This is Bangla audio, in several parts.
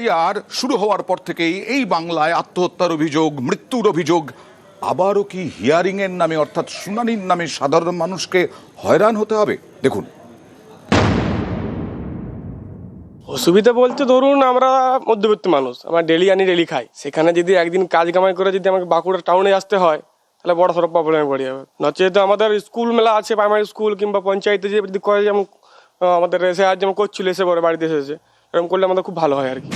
আর শুরু হওয়ার পর থেকেই এই বাংলায় আত্মহত্যার অভিযোগ, মৃত্যুর অভিযোগ, আবারও কি হিয়ারিং এর নামে, অর্থাৎ শুনানির নামে সাধারণ মানুষকে হয়রান হতে হবে? দেখুন। অসুবিধা বলতে ধরুন আমরা মধ্যবিত্ত মানুষ, আমরা ডেলি আনি, ডেলি খাই। সেখানে যদি একদিন কাজ কামাই করে যদি আমাকে বাঁকুড়া টাউনে আসতে হয়, তাহলে বড় সড়ো প্রবলেমে পড়ে যাবে। নচেত আমাদের স্কুল মেলা আছে প্রাইমারি স্কুল কিংবা পঞ্চায়েতে যে যদি করে যেমন আমাদের যেমন করছিল, এসে পরে বাড়িতে এসেছে এরকম করলে আমাদের খুব ভালো হয় আর কি।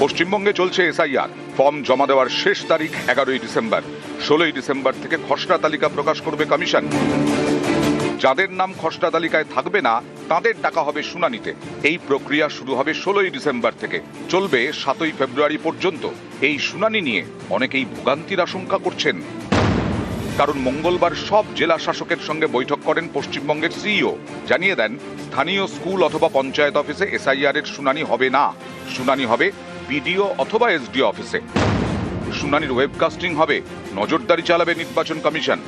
পশ্চিমবঙ্গে চলছে এসআইআর। ফর্ম জমা দেওয়ার শেষ তারিখ এগারোই ডিসেম্বর। ষোলোই ডিসেম্বর থেকে খসড়া তালিকা প্রকাশ করবে কমিশন। যাদের নাম খসড়া তালিকায় থাকবে না, তাদের ডাকা হবে শুনানিতে। এই প্রক্রিয়া শুরু হবে ষোলোই ডিসেম্বর থেকে। চলবে সাতই ফেব্রুয়ারি পর্যন্ত। এই শুনানি নিয়ে অনেকেই ভোগান্তির আশঙ্কা করছেন। কারণ মঙ্গলবার সব জেলা শাসকের সঙ্গে বৈঠক করেন পশ্চিমবঙ্গের সিইও। জানিয়ে দেন, স্থানীয় স্কুল অথবা পঞ্চায়েত অফিসে এসআইআর এর শুনানি হবে না। শুনানি হবে বিডিও অথবা এসডিও অফিসে। শুনানির ওয়েবকাস্টিং হবে, নজরদারি চালাবে নির্বাচন কমিশন।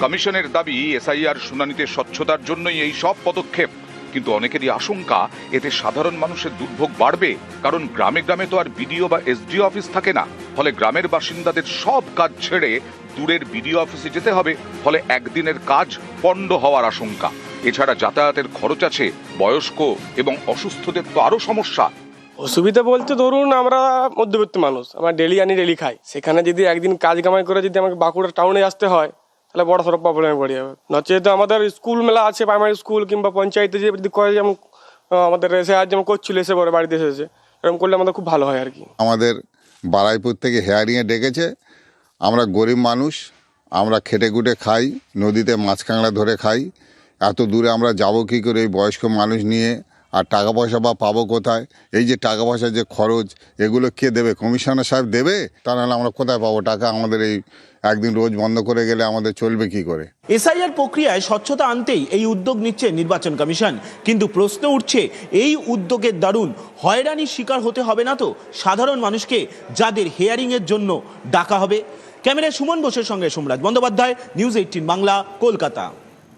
কমিশনের দাবি, এসআইআর শুনানিতে স্বচ্ছতার জন্যই এই সব পদক্ষেপ। কিন্তু অনেকেরই আশঙ্কা, এতে সাধারণ মানুষের দুর্ভোগ বাড়বে। কারণ গ্রামে গ্রামে তো আর বিডিও বা এসডিও অফিস থাকে না। ফলে গ্রামের বাসিন্দাদের সব কাজ ছেড়ে দূরের বিডিও অফিসে যেতে হবে। ফলে একদিনের কাজ পণ্ড হওয়ার আশঙ্কা। এছাড়া যাতায়াতের খরচ আছে, বয়স্ক এবং অসুস্থদের তো আরও সমস্যা। অসুবিধা বলতে ধরুন, আমরা মধ্যবিত্ত মানুষ, আমরা ডেলি আনি ডেলি খাই। সেখানে যদি একদিন কাজ কামাই করে যদি আমাকে বাঁকুড়া টাউনে আসতে হয় তাহলে বড় সড়ো প্রবলেমে পড়ে যাবে নচেত আমাদের স্কুল মেলা আছে প্রাইমারি স্কুল কিংবা পঞ্চায়েতে যে করে যেমন আমাদের এসে আজ যেমন করছিল, এসে পরে বাড়িতে এসেছে এরকম করলে আমাদের খুব ভালো হয় আর কি। আমাদের বারাইপুর থেকে হেয়ারিংয়ে ডেকেছে, আমরা গরিব মানুষ, আমরা খেটে খুটে খাই, নদীতে মাছ কাঁকড়া ধরে খাই, এত দূরে আমরা যাব কী করে এই বয়স্ক মানুষ নিয়ে? আর টাকা পয়সা বা পাবো কোথায়? এই যে টাকা পয়সার যে খরচ, এগুলো কে দেবে? কমিশনার সাহেব দেবে? তা নাহলে আমরা কোথায় পাবো টাকা? আমাদের এই একদিন রোজ বন্ধ করে গেলে আমাদের চলবে কি করে? এসআইআর প্রক্রিয়ায় স্বচ্ছতা আনতেই এই উদ্যোগ নিচ্ছে নির্বাচন কমিশন। কিন্তু প্রশ্ন উঠছে, এই উদ্যোগের দারুণ হয়রানির শিকার হতে হবে না তো? সাধারণ মানুষকে যাদের হেয়ারিং এর জন্য ডাকা হবে। ক্যামেরায় সুমন বোসের সঙ্গে সোমরাজ বন্দ্যোপাধ্যায়, নিউজ এইটিন বাংলা, কলকাতা।